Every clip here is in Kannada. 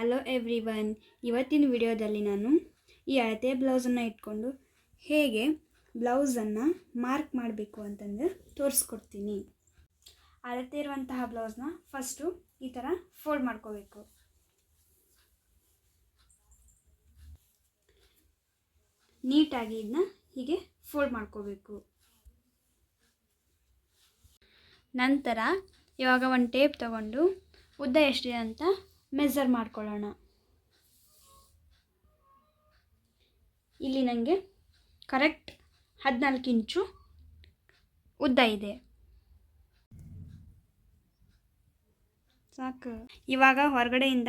ಹಲೋ ಎವ್ರಿ ಒನ್ ಇವತ್ತಿನ ವಿಡಿಯೋದಲ್ಲಿ ನಾನು ಈ ಅಳತೆ ಬ್ಲೌಸನ್ನು ಇಟ್ಕೊಂಡು ಹೇಗೆ ಬ್ಲೌಸನ್ನು ಮಾರ್ಕ್ ಮಾಡಬೇಕು ಅಂತಂದರೆ ತೋರಿಸ್ಕೊಡ್ತೀನಿ. ಅಳತೆ ಇರುವಂತಹ ಬ್ಲೌಸ್ನ ಫಸ್ಟು ಈ ಥರ ಫೋಲ್ಡ್ ಮಾಡ್ಕೋಬೇಕು. ನೀಟಾಗಿ ಇದನ್ನ ಹೀಗೆ ಫೋಲ್ಡ್ ಮಾಡ್ಕೋಬೇಕು. ನಂತರ ಇವಾಗ ಒಂದು ಟೇಪ್ ತಗೊಂಡು ಉದ್ದ ಎಷ್ಟಿದೆ ಅಂತ ಮೆಜರ್ ಮಾಡ್ಕೊಳ್ಳೋಣ. ಇಲ್ಲಿ ನನಗೆ ಕರೆಕ್ಟ್ ಹದಿನಾಲ್ಕು ಇಂಚು ಉದ್ದ ಇದೆ. ಸಾಕು. ಇವಾಗ ಹೊರಗಡೆಯಿಂದ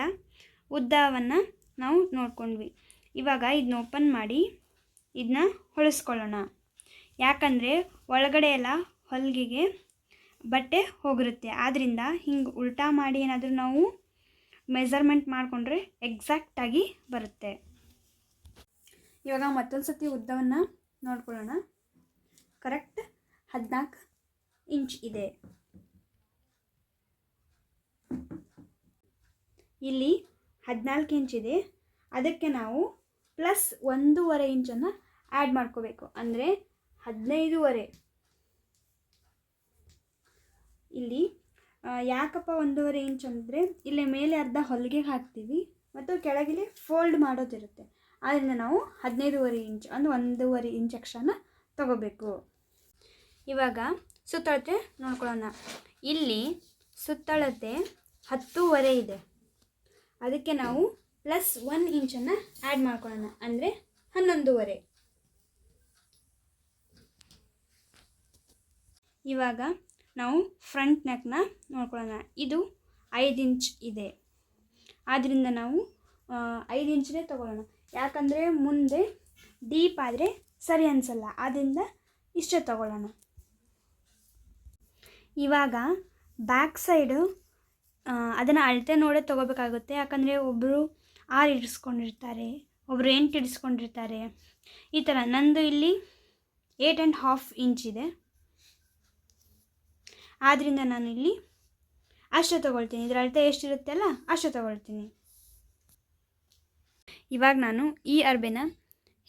ಉದ್ದವನ್ನು ನಾವು ನೋಡ್ಕೊಂಡ್ವಿ. ಇವಾಗ ಇದನ್ನ ಓಪನ್ ಮಾಡಿ ಇದನ್ನ ಹೊಳಿಸ್ಕೊಳ್ಳೋಣ. ಯಾಕಂದರೆ ಒಳಗಡೆ ಎಲ್ಲ ಹೊಲಿಗೆಗೆ ಬಟ್ಟೆ ಹೋಗಿರುತ್ತೆ. ಆದ್ದರಿಂದ ಹಿಂಗೆ ಉಲ್ಟಾ ಮಾಡಿ ಏನಾದರೂ ನಾವು ಮೆಜರ್ಮೆಂಟ್ ಮಾಡಿಕೊಂಡ್ರೆ ಎಕ್ಸಾಕ್ಟಾಗಿ ಬರುತ್ತೆ. ಇವಾಗ ಮತ್ತೊಂದು ಸತಿ ಉದ್ದವನ್ನು ನೋಡ್ಕೊಳ್ಳೋಣ. ಕರೆಕ್ಟ್ ಹದಿನಾಲ್ಕು ಇಂಚ್ ಇದೆ. ಇಲ್ಲಿ ಹದಿನಾಲ್ಕು ಇಂಚ್ ಇದೆ. ಅದಕ್ಕೆ ನಾವು ಪ್ಲಸ್ ಒಂದೂವರೆ ಇಂಚನ್ನು ಆ್ಯಡ್ ಮಾಡ್ಕೋಬೇಕು. ಅಂದರೆ ಹದಿನೈದೂವರೆ. ಇಲ್ಲಿ ಯಾಕಪ್ಪ ಒಂದೂವರೆ ಇಂಚ್ ಅಂದರೆ ಇಲ್ಲಿ ಮೇಲೆ ಅರ್ಧ ಹೊಲಿಗೆ ಹಾಕ್ತೀವಿ ಮತ್ತು ಕೆಳಗಿಲ್ಲಿ ಫೋಲ್ಡ್ ಮಾಡೋದಿರುತ್ತೆ. ಆದ್ದರಿಂದ ನಾವು ಹದಿನೈದೂವರೆ ಇಂಚ್ ಅಂದರೆ ಒಂದೂವರೆ ಇಂಚ್ ಎಕ್ಸ್ಟ್ರಾನ ತಗೋಬೇಕು. ಇವಾಗ ಸುತ್ತಳತೆ ನೋಡ್ಕೊಳ್ಳೋಣ. ಇಲ್ಲಿ ಸುತ್ತಳತೆ ಹತ್ತೂವರೆ ಇದೆ. ಅದಕ್ಕೆ ನಾವು ಪ್ಲಸ್ ಒನ್ ಇಂಚನ್ನು ಆ್ಯಡ್ ಮಾಡ್ಕೊಳ್ಳೋಣ. ಅಂದರೆ ಹನ್ನೊಂದೂವರೆ. ಇವಾಗ ನಾವು ಫ್ರಂಟ್ ನೆಕ್ನ ನೋಡ್ಕೊಳ್ಳೋಣ. ಇದು ಐದು ಇಂಚ್ ಇದೆ. ಆದ್ದರಿಂದ ನಾವು ಐದು ಇಂಚನೇ ತಗೊಳ್ಳೋಣ. ಯಾಕಂದರೆ ಮುಂದೆ ಡೀಪ್ ಆದರೆ ಸರಿ ಅನಿಸಲ್ಲ. ಆದ್ದರಿಂದ ಇಷ್ಟೇ ತಗೊಳ್ಳೋಣ. ಇವಾಗ ಬ್ಯಾಕ್ ಸೈಡು ಅದನ್ನು ಅಳತೆ ನೋಡೇ ತೊಗೋಬೇಕಾಗುತ್ತೆ. ಯಾಕಂದರೆ ಒಬ್ಬರು ಆರು ಇಡಿಸ್ಕೊಂಡಿರ್ತಾರೆ ಒಬ್ಬರು ಎಂಟು ಇಡಿಸ್ಕೊಂಡಿರ್ತಾರೆ. ಈ ಥರ ನಂದು ಇಲ್ಲಿ ಏಟ್ ಆ್ಯಂಡ್ ಹಾಫ್ ಇಂಚ್ ಇದೆ. ಆದ್ದರಿಂದ ನಾನು ಇಲ್ಲಿ ಅಷ್ಟು ತೊಗೊಳ್ತೀನಿ. ಇದರ ಅಳತೆ ಎಷ್ಟಿರುತ್ತಲ್ಲ ಅಷ್ಟೇ ತೊಗೊಳ್ತೀನಿ. ಇವಾಗ ನಾನು ಈ ಅರ್ಬೆನ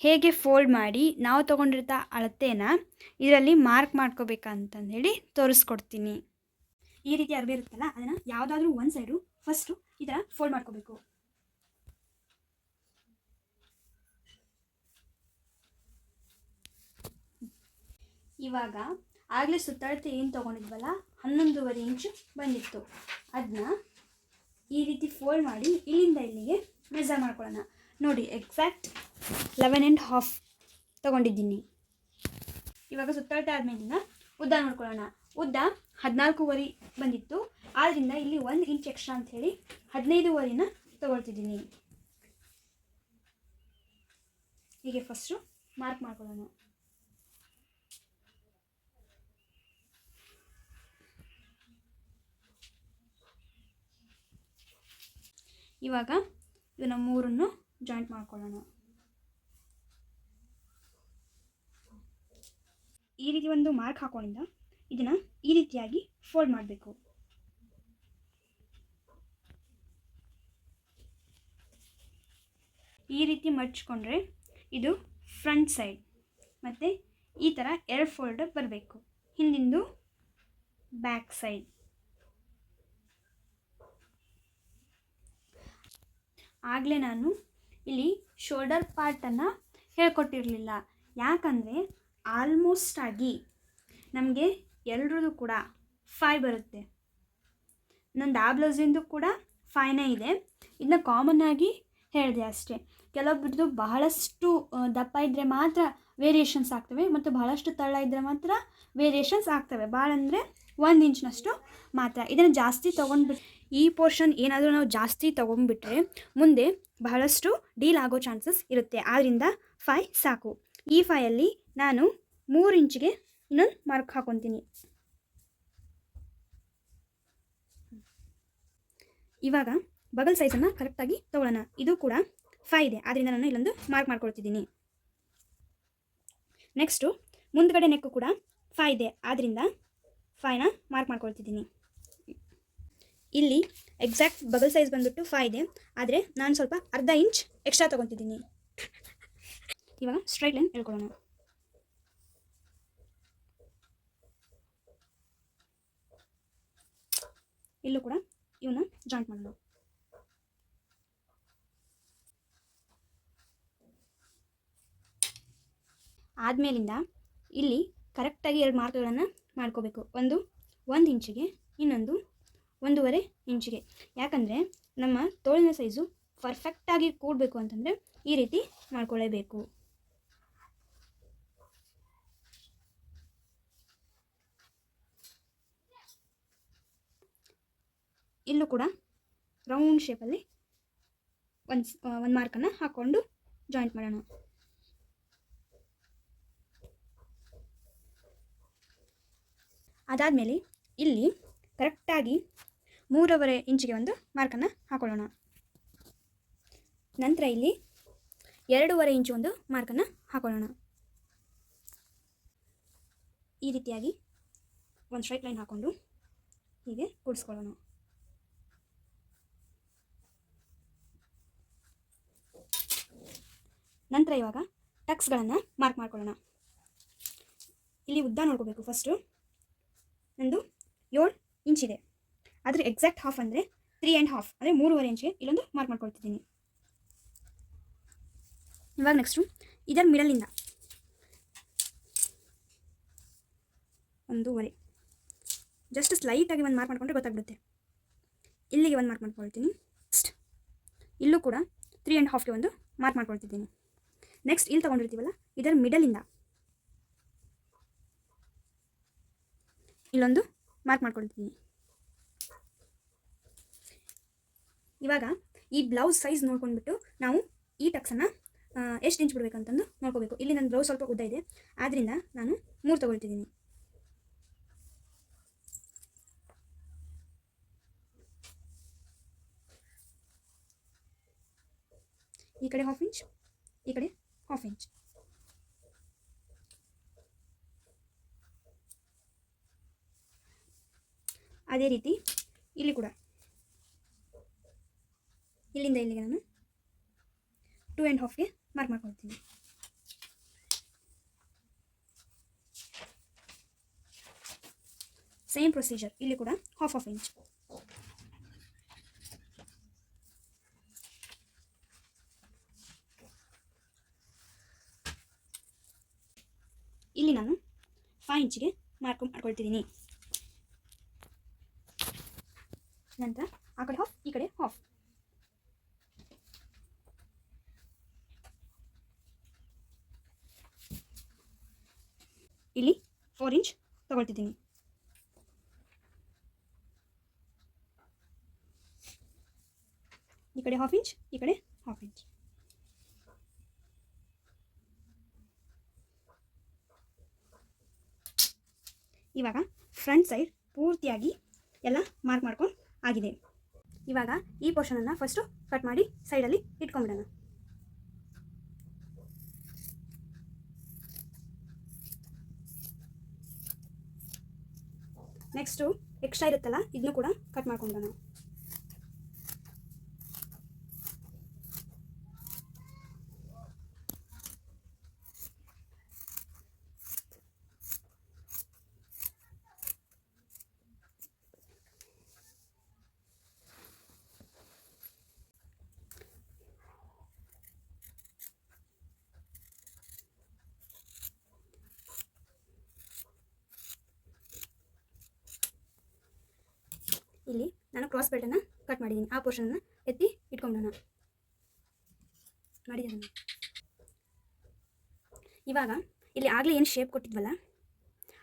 ಹೇಗೆ ಫೋಲ್ಡ್ ಮಾಡಿ ನಾವು ತೊಗೊಂಡಿರ್ತ ಅಳತೆನ ಇದರಲ್ಲಿ ಮಾರ್ಕ್ ಮಾಡ್ಕೋಬೇಕಂತಂದು ಹೇಳಿ ತೋರಿಸ್ಕೊಡ್ತೀನಿ. ಈ ರೀತಿ ಅರ್ಬೆ ಇರುತ್ತಲ್ಲ, ಅದನ್ನು ಯಾವುದಾದ್ರೂ ಒಂದು ಸೈಡು ಫಸ್ಟು ಈ ಥರ ಫೋಲ್ಡ್ ಮಾಡ್ಕೋಬೇಕು. ಇವಾಗ ಆಗಲೇ ಸುತ್ತಾಡ್ತಿ ಏನು ತೊಗೊಂಡಿದ್ವಲ್ಲ? ಹನ್ನೊಂದೂವರೆ ಇಂಚು ಬಂದಿತ್ತು. ಅದನ್ನ ಈ ರೀತಿ ಫೋಲ್ಡ್ ಮಾಡಿ ಇಲ್ಲಿಂದ ಇಲ್ಲಿಗೆ ಮೆಜರ್ ಮಾಡ್ಕೊಳ್ಳೋಣ. ನೋಡಿ ಎಕ್ಸಾಕ್ಟ್ ಲೆವೆನ್ ಆ್ಯಂಡ್ ಹಾಫ್ ತೊಗೊಂಡಿದ್ದೀನಿ. ಇವಾಗ ಸುತ್ತಳತೆ ಆದ್ಮೇಲೆ ಉದ್ದ ನೋಡ್ಕೊಳ್ಳೋಣ. ಉದ್ದ ಹದಿನಾಲ್ಕೂವರೆ ಬಂದಿತ್ತು. ಆದ್ದರಿಂದ ಇಲ್ಲಿ ಒಂದು ಇಂಚ್ ಎಕ್ಸ್ಟ್ರಾ ಅಂತ ಹೇಳಿ ಹದಿನೈದೂವರೆನ ತೊಗೊಳ್ತಿದ್ದೀನಿ. ಹೀಗೆ ಫಸ್ಟು ಮಾರ್ಕ್ ಮಾಡ್ಕೊಳ್ಳೋಣ. ಇವಾಗ ಇದನ್ನು ಮೂರನ್ನು ಜಾಯಿಂಟ್ ಮಾಡ್ಕೊಳ್ಳೋಣ. ಈ ರೀತಿ ಒಂದು ಮಾರ್ಕ್ ಹಾಕೊಂಡಿಂದ ಇದನ್ನು ಈ ರೀತಿಯಾಗಿ ಫೋಲ್ಡ್ ಮಾಡಬೇಕು. ಈ ರೀತಿ ಮಡ್ಚ್ಕೊಂಡ್ರೆ ಇದು ಫ್ರಂಟ್ ಸೈಡ್ ಮತ್ತು ಈ ಥರ ಎರಡು ಫೋಲ್ಡ್ ಬರಬೇಕು. ಹಿಂದಿಂದು ಬ್ಯಾಕ್ ಸೈಡ್ ಆಗಲೇ ನಾನು ಇಲ್ಲಿ ಶೋಲ್ಡರ್ ಪಾರ್ಟನ್ನು ಹೇಳ್ಕೊಟ್ಟಿರಲಿಲ್ಲ. ಯಾಕಂದರೆ ಆಲ್ಮೋಸ್ಟ್ ಆಗಿ ನಮಗೆ ಎಲ್ರದ್ದು ಕೂಡ ಫೈ ಬರುತ್ತೆ. ನಂದು ಆ ಬ್ಲೌಸಿಂದು ಕೂಡ ಫೈನೇ ಇದೆ. ಇದನ್ನ ಕಾಮನ್ ಆಗಿ ಹೇಳಿದೆ ಅಷ್ಟೇ. ಕೆಲವೊಬ್ರದ್ದು ಬಹಳಷ್ಟು ದಪ್ಪ ಇದ್ದರೆ ಮಾತ್ರ ವೇರಿಯೇಷನ್ಸ್ ಆಗ್ತವೆ ಮತ್ತು ಬಹಳಷ್ಟು ತಳ್ಳ ಇದ್ದರೆ ಮಾತ್ರ ವೇರಿಯೇಷನ್ಸ್ ಆಗ್ತವೆ. ಭಾಳ ಅಂದರೆ ಒಂದು ಇಂಚಿನಷ್ಟು ಮಾತ್ರ. ಇದನ್ನು ಜಾಸ್ತಿ ತೊಗೊಂಡ್ಬಿಟ್ಟು ಈ ಪೋರ್ಷನ್ ಏನಾದರೂ ನಾವು ಜಾಸ್ತಿ ತೊಗೊಂಡ್ಬಿಟ್ರೆ ಮುಂದೆ ಬಹಳಷ್ಟು ಡೀಲ್ ಆಗೋ ಚಾನ್ಸಸ್ ಇರುತ್ತೆ. ಆದ್ದರಿಂದ ಫೈ ಸಾಕು. ಈ ಫೈಯಲ್ಲಿ ನಾನು ಮೂರು ಇಂಚಿಗೆ ಇನ್ನೊಂದು ಮಾರ್ಕ್ ಹಾಕೊತೀನಿ. ಇವಾಗ ಬಗಲ್ ಸೈಜನ್ನು ಕರೆಕ್ಟಾಗಿ ತೊಗೊಳ್ಳೋಣ. ಇದು ಕೂಡ ಫೈ ಇದೆ. ಆದ್ದರಿಂದ ನಾನು ಇಲ್ಲೊಂದು ಮಾರ್ಕ್ ಮಾಡ್ಕೊಳ್ತಿದ್ದೀನಿ. ನೆಕ್ಸ್ಟು ಮುಂದ್ಗಡೆ ನೆಕ್ಕು ಕೂಡ ಫೈ ಇದೆ. ಆದ್ದರಿಂದ ಫೈನ ಮಾರ್ಕ್ ಮಾಡ್ಕೊಳ್ತಿದ್ದೀನಿ. ಇಲ್ಲಿ ಎಕ್ಸಾಕ್ಟ್ ಬಬಲ್ ಸೈಜ್ ಬಂದ್ಬಿಟ್ಟು ಫೈ ಇದೆ. ಆದರೆ ನಾನು ಸ್ವಲ್ಪ ಅರ್ಧ ಇಂಚ್ ಎಕ್ಸ್ಟ್ರಾ ತೊಗೊತಿದ್ದೀನಿ. ಇವಾಗ ಸ್ಟ್ರೈಟ್ ಲೈನ್ ಹೇಳ್ಕೊಳ್ಳೋಣ ಇಲ್ಲೂ ಕೂಡ ಇವನ್ನ ಜಾಯಿಂಟ್ ಮಾಡೋಣ. ಆದಮೇಲಿಂದ ಇಲ್ಲಿ ಕರೆಕ್ಟಾಗಿ ಎರಡು ಮಾರ್ಕ್ಗಳನ್ನು ಮಾಡ್ಕೋಬೇಕು. ಒಂದು ಒಂದು ಇಂಚಿಗೆ ಇನ್ನೊಂದು ಒಂದೂವರೆ ಇಂಚಿಗೆ. ಯಾಕಂದರೆ ನಮ್ಮ ತೋಳಿನ ಸೈಜು ಪರ್ಫೆಕ್ಟಾಗಿ ಕೂಡಬೇಕು ಅಂತಂದರೆ ಈ ರೀತಿ ಮಾಡ್ಕೊಳ್ಳೇಬೇಕು ಇಲ್ಲೂ ಕೂಡ ರೌಂಡ್ ಶೇಪಲ್ಲಿ ಒಂದು ಒಂದು ಮಾರ್ಕನ್ನು ಹಾಕ್ಕೊಂಡು ಜಾಯಿಂಟ್ ಮಾಡೋಣ. ಅದಾದಮೇಲೆ ಇಲ್ಲಿ ಕರೆಕ್ಟಾಗಿ ಮೂರುವರೆ ಇಂಚಿಗೆ ಒಂದು ಮಾರ್ಕನ್ನು ಹಾಕೊಳ್ಳೋಣ. ನಂತರ ಇಲ್ಲಿ ಎರಡೂವರೆ ಇಂಚು ಒಂದು ಮಾರ್ಕನ್ನು ಹಾಕೊಳ್ಳೋಣ. ಈ ರೀತಿಯಾಗಿ ಒಂದು ಸ್ಟ್ರೈಟ್ ಲೈನ್ ಹಾಕ್ಕೊಂಡು ಹೀಗೆ ಕೂಡಿಸ್ಕೊಳ್ಳೋಣ. ನಂತರ ಇವಾಗ ಟಕ್ಸ್ಗಳನ್ನು ಮಾರ್ಕ್ ಮಾಡ್ಕೊಳ್ಳೋಣ. ಇಲ್ಲಿ ಉದ್ದ ನೋಡ್ಕೋಬೇಕು ಫಸ್ಟು. ನಂದು ಏಳು ಇಂಚಿದೆ. ಅದ್ರ ಎಕ್ಸಾಕ್ಟ್ ಹಾಫ್ ಅಂದರೆ ತ್ರೀ ಆ್ಯಂಡ್ ಹಾಫ್ ಅಂದರೆ ಮೂರುವರೆ ಇಂಚಿಗೆ ಇಲ್ಲೊಂದು ಮಾರ್ಕ್ ಮಾಡ್ಕೊಳ್ತಿದ್ದೀನಿ. ಇವಾಗ ನೆಕ್ಸ್ಟು ಇದರ ಮಿಡಲಿಂದ ಒಂದೂವರೆ. ಜಸ್ಟ್ ಸ್ಲೈಟಾಗಿ ಒಂದು ಮಾರ್ಕ್ ಮಾಡ್ಕೊಂಡ್ರೆ ಗೊತ್ತಾಗ್ಬಿಡುತ್ತೆ. ಇಲ್ಲಿಗೆ ಒಂದು ಮಾರ್ಕ್ ಮಾಡ್ಕೊಳ್ತೀನಿ. ನೆಕ್ಸ್ಟ್ ಇಲ್ಲೂ ಕೂಡ ತ್ರೀ ಆ್ಯಂಡ್ ಹಾಫ್ಗೆ ಒಂದು ಮಾರ್ಕ್ ಮಾಡ್ಕೊಳ್ತಿದ್ದೀನಿ. ನೆಕ್ಸ್ಟ್ ಇಲ್ಲಿ ತೊಗೊಂಡಿರ್ತೀವಲ್ಲ, ಇದರ ಮಿಡಲಿಂದ ಇಲ್ಲೊಂದು ಮಾರ್ಕ್ ಮಾಡ್ಕೊಳ್ತೀನಿ ಇವಾಗ ಈ ಬ್ಲೌಸ್ ಸೈಜ್ ನೋಡ್ಕೊಂಡ್ಬಿಟ್ಟು ನಾವು ಈ ಟಕ್ಸನ್ನು ಎಷ್ಟು ಇಂಚ್ ಬಿಡಬೇಕಂತಂದು ನೋಡ್ಕೋಬೇಕು. ಇಲ್ಲಿ ನನ್ನ ಬ್ಲೌಸ್ ಸ್ವಲ್ಪ ಉದ್ದ ಇದೆ. ಆದ್ದರಿಂದ ನಾನು ಮೂರು ತೊಗೊಳ್ತಿದ್ದೀನಿ. ಈ ಕಡೆ ಹಾಫ್ ಇಂಚ್ ಈ ಕಡೆ ಹಾಫ್ ಇಂಚ್ ಅದೇ ರೀತಿ ಇಲ್ಲಿ ಕೂಡ. ಇಲ್ಲಿಂದ ಇಲ್ಲಿಗೆ ನಾನು ಟೂ ಆ್ಯಂಡ್ ಹಾಫ್ಗೆ ಮಾರ್ಕ್ ಮಾಡ್ಕೊಳ್ತೀನಿ. ಸೇಮ್ ಪ್ರೊಸೀಜರ್ ಇಲ್ಲಿ ಕೂಡ ಹಾಫ್ ಆಫ್ ಇಂಚ್ ಇಲ್ಲಿ ನಾನು ಫೈವ್ ಇಂಚಿಗೆ ಮಾರ್ಕ್ ಮಾಡ್ಕೊಳ್ತಿದ್ದೀನಿ. ನಂತರ ಆ ಕಡೆ ಹಾಫ್ ಈ ಕಡೆ ಹಾಫ್ ಇಲ್ಲಿ ಫೋರ್ ಇಂಚ್ ತಗೊಳ್ತಿದ್ದೀನಿ. ಈ ಕಡೆ ಹಾಫ್ ಇಂಚ್ ಈ ಕಡೆ ಹಾಫ್ ಇಂಚ್ ಇವಾಗ ಫ್ರಂಟ್ ಸೈಡ್ ಪೂರ್ತಿಯಾಗಿ ಎಲ್ಲ ಮಾರ್ಕ್ ಮಾಡ್ಕೊಂಡು ಆಗಿದೆ. ಇವಾಗ ಈ ಪೋರ್ಷನನ್ನು ಫಸ್ಟು ಕಟ್ ಮಾಡಿ ಸೈಡಲ್ಲಿ ಇಟ್ಕೊಂಡ್ಬಿಡೋಣ. ನೆಕ್ಸ್ಟು ಎಕ್ಸ್ಟ್ರಾ ಇರುತ್ತಲ್ಲ ಇದನ್ನು ಕೂಡ ಕಟ್ ಮಾಡ್ಕೊಂಬಿಡೋಣ ಇಲ್ಲಿ ನಾನು ಕ್ರಾಸ್ ಬೆಲ್ಟನ್ನು ಕಟ್ ಮಾಡಿದ್ದೀನಿ ಆ ಪೋರ್ಷನನ್ನು ಎತ್ತಿ ಇಟ್ಕೊಂಡೋಣ. ಮಾಡಿದ್ದೀನಿ ಇವಾಗ ಇಲ್ಲಿ ಆಗಲೇ ಏನು ಶೇಪ್ ಕೊಟ್ಟಿದ್ವಲ್ಲ,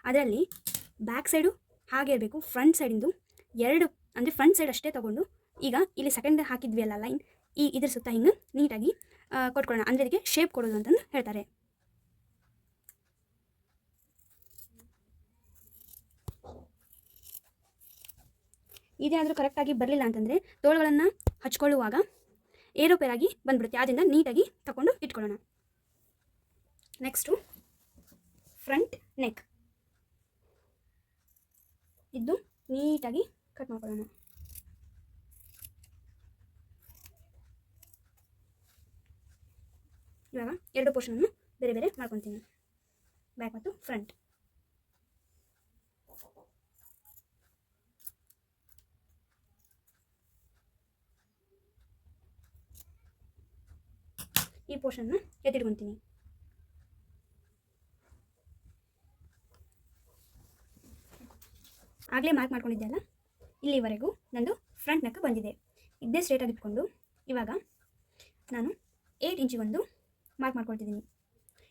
ಅದರಲ್ಲಿ ಬ್ಯಾಕ್ ಸೈಡು ಹಾಗೆ ಇರಬೇಕು. ಫ್ರಂಟ್ ಸೈಡಿಂದು ಎರಡು, ಅಂದರೆ ಫ್ರಂಟ್ ಸೈಡ್ ಅಷ್ಟೇ ತೊಗೊಂಡು ಈಗ ಇಲ್ಲಿ ಸೆಕೆಂಡ್ ಹಾಕಿದ್ವಿ ಅಲ್ಲ ಲೈನ್ ಈ ಇದ್ರ ಸುತ್ತ ಹಿಂಗೆ ನೀಟಾಗಿ ಕೊಟ್ಕೊಳ್ಳೋಣ. ಅಂದರೆ ಇದಕ್ಕೆ ಶೇಪ್ ಕೊಡೋದು ಅಂತಂದು ಹೇಳ್ತಾರೆ. ಇದೇನಾದರೂ ಕರೆಕ್ಟಾಗಿ ಬರಲಿಲ್ಲ ಅಂತಂದರೆ ತೋಳುಗಳನ್ನು ಹಚ್ಕೊಳ್ಳುವಾಗ ಏರೋಪೇರಾಗಿ ಬಂದ್ಬಿಡುತ್ತೆ. ಆದ್ದರಿಂದ ನೀಟಾಗಿ ತಗೊಂಡು ಇಟ್ಕೊಳ್ಳೋಣ. ನೆಕ್ಸ್ಟು ಫ್ರಂಟ್ ನೆಕ್ ಇದ್ದು ನೀಟಾಗಿ ಕಟ್ ಮಾಡ್ಕೊಳ್ಳೋಣ. ಇವಾಗ ಎರಡು ಪೋರ್ಷನನ್ನು ಬೇರೆ ಬೇರೆ ಮಾಡ್ಕೊತೀನಿ. ಬ್ಯಾಕ್ ಮತ್ತು ಫ್ರಂಟ್ ಪೋರ್ಷನ್ನ ಎತ್ತಿಟ್ಕೊತೀನಿ. ಆಗಲೇ ಮಾರ್ಕ್ ಮಾಡ್ಕೊಂಡಿದ್ದೆ ಅಲ್ಲ? ಇಲ್ಲಿವರೆಗೂ ನಂದು ಫ್ರಂಟ್ ನೆಕ್ ಬಂದಿದೆ. ಇದೇ ಸ್ಟ್ರೇಟಾಗಿ ಇಟ್ಕೊಂಡು ಇವಾಗ ನಾನು ಏಯ್ಟ್ ಇಂಚಿಗೊಂದು ಮಾರ್ಕ್ ಮಾಡ್ಕೊಳ್ತಿದ್ದೀನಿ.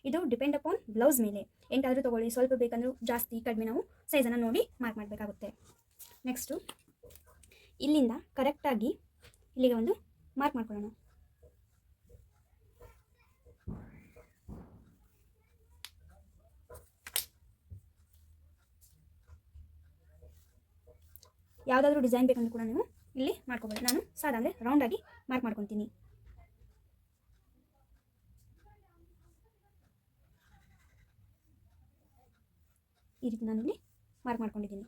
ಇದು ಡಿಪೆಂಡ್ ಅಪಾನ್ ಬ್ಲೌಸ್ ಮೇಲೆ. ಎಂಟಾದರೂ ತೊಗೊಳ್ಳಿ, ಸ್ವಲ್ಪ ಬೇಕಂದರೂ ಜಾಸ್ತಿ ಕಡಿಮೆ ನಾವು ಸೈಜನ್ನು ನೋಡಿ ಮಾರ್ಕ್ ಮಾಡಬೇಕಾಗುತ್ತೆ. ನೆಕ್ಸ್ಟು ಇಲ್ಲಿಂದ ಕರೆಕ್ಟಾಗಿ ಇಲ್ಲಿಗೆ ಒಂದು ಮಾರ್ಕ್ ಮಾಡ್ಕೊಳ್ಳೋಣ. ಯಾವುದಾದ್ರೂ ಡಿಸೈನ್ ಬೇಕಂದ್ರೂ ಕೂಡ ನೀವು ಇಲ್ಲಿ ಮಾಡ್ಕೋಬೋದು. ನಾನು ಸಾದ ಅಂದರೆ ರೌಂಡಾಗಿ ಮಾರ್ಕ್ ಮಾಡ್ಕೊತೀನಿ. ಈ ರೀತಿ ನಾನು ಇಲ್ಲಿ ಮಾರ್ಕ್ ಮಾಡ್ಕೊಂಡಿದ್ದೀನಿ.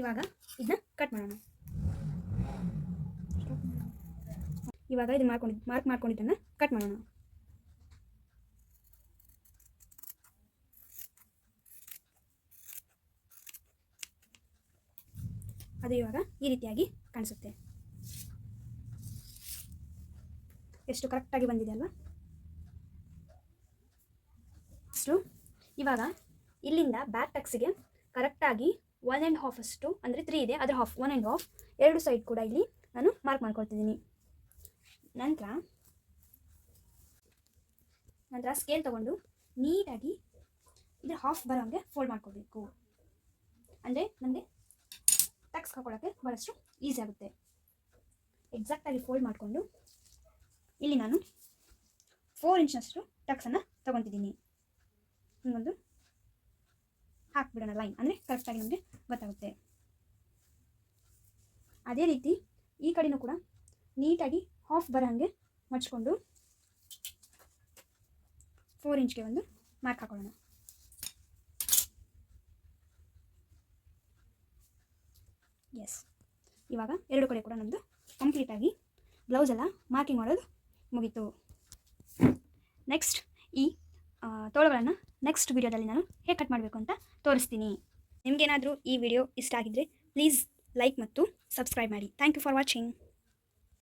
ಇವಾಗ ಇದನ್ನ ಕಟ್ ಮಾಡೋಣ. ಇವಾಗ ಇದನ್ನ ಮಾಡ್ಕೊಂಡಿದ್ದು ಮಾರ್ಕ್ ಮಾಡ್ಕೊಂಡಿದ್ದನ್ನು ಕಟ್ ಮಾಡೋಣ. ಅದು ಇವಾಗ ಈ ರೀತಿಯಾಗಿ ಕಾಣಿಸುತ್ತೆ. ಎಷ್ಟು ಕರೆಕ್ಟಾಗಿ ಬಂದಿದೆ ಅಲ್ವಾ? ಅಷ್ಟು. ಇವಾಗ ಇಲ್ಲಿಂದ ಬ್ಯಾಕ್ ಟಕ್ಸಿಗೆ ಕರೆಕ್ಟಾಗಿ ಒನ್ ಆ್ಯಂಡ್ ಹಾಫ್ ಅಷ್ಟು, ಅಂದರೆ ತ್ರೀ ಇದೆ, ಅದರ ಹಾಫ್ ಒನ್ ಆ್ಯಂಡ್ ಹಾಫ್ ಎರಡು ಸೈಡ್ ಕೂಡ ಇಲ್ಲಿ ನಾನು ಮಾರ್ಕ್ ಮಾಡ್ಕೊಳ್ತಿದ್ದೀನಿ. ನಂತರ ನಂತರ ಸ್ಕೇಲ್ ತಗೊಂಡು ನೀಟಾಗಿ ಇದ್ರ ಹಾಫ್ ಬರೋಂಗೆ ಫೋಲ್ಡ್ ಮಾಡ್ಕೋಬೇಕು. ಅಂದರೆ ನನಗೆ ಟಕ್ಸ್ ಹಾಕೊಳ್ಳೋಕ್ಕೆ ಭಾಳಷ್ಟು ಈಸಿ ಆಗುತ್ತೆ. ಎಕ್ಸಾಕ್ಟಾಗಿ ಫೋಲ್ಡ್ ಮಾಡಿಕೊಂಡು ಇಲ್ಲಿ ನಾನು ಫೋರ್ ಇಂಚ್ನಷ್ಟು ಟಕ್ಸನ್ನು ತೊಗೊತಿದ್ದೀನಿ. ಹಿಂಗೊಂದು ಹಾಕ್ಬಿಡೋಣ ಲೈನ್ ಅಂದರೆ ಕರೆಕ್ಟಾಗಿ ನಮಗೆ ಗೊತ್ತಾಗುತ್ತೆ. ಅದೇ ರೀತಿ ಈ ಕಡೆನೂ ಕೂಡ ನೀಟಾಗಿ ಹಾಫ್ ಬರೋ ಹಾಗೆ ಮಡ್ಚ್ಕೊಂಡು ಫೋರ್ ಇಂಚ್ಗೆ ಒಂದು ಮಾರ್ಕ್ ಹಾಕೊಳ್ಳೋಣ. ಎಸ್ ಇವಾಗ ಎರಡು ಕಡೆ ಕೂಡ ನಮ್ಮದು ಕಂಪ್ಲೀಟಾಗಿ ಬ್ಲೌಸ್ ಎಲ್ಲ ಮಾರ್ಕಿಂಗ್ ಮಾಡೋದು ಮುಗೀತು. ನೆಕ್ಸ್ಟ್ ಈ ತೋಳುಗಳನ್ನು ನೆಕ್ಸ್ಟ್ ವಿಡಿಯೋದಲ್ಲಿ ನಾನು ಹೇಗೆ ಕಟ್ ಮಾಡಬೇಕು ಅಂತ ತೋರಿಸ್ತೀನಿ. ನಿಮಗೇನಾದರೂ ಈ ವಿಡಿಯೋ ಇಷ್ಟ ಆಗಿದ್ದರೆ ಪ್ಲೀಸ್ ಲೈಕ್ ಮತ್ತು ಸಬ್ಸ್ಕ್ರೈಬ್ ಮಾಡಿ. Thank you for watching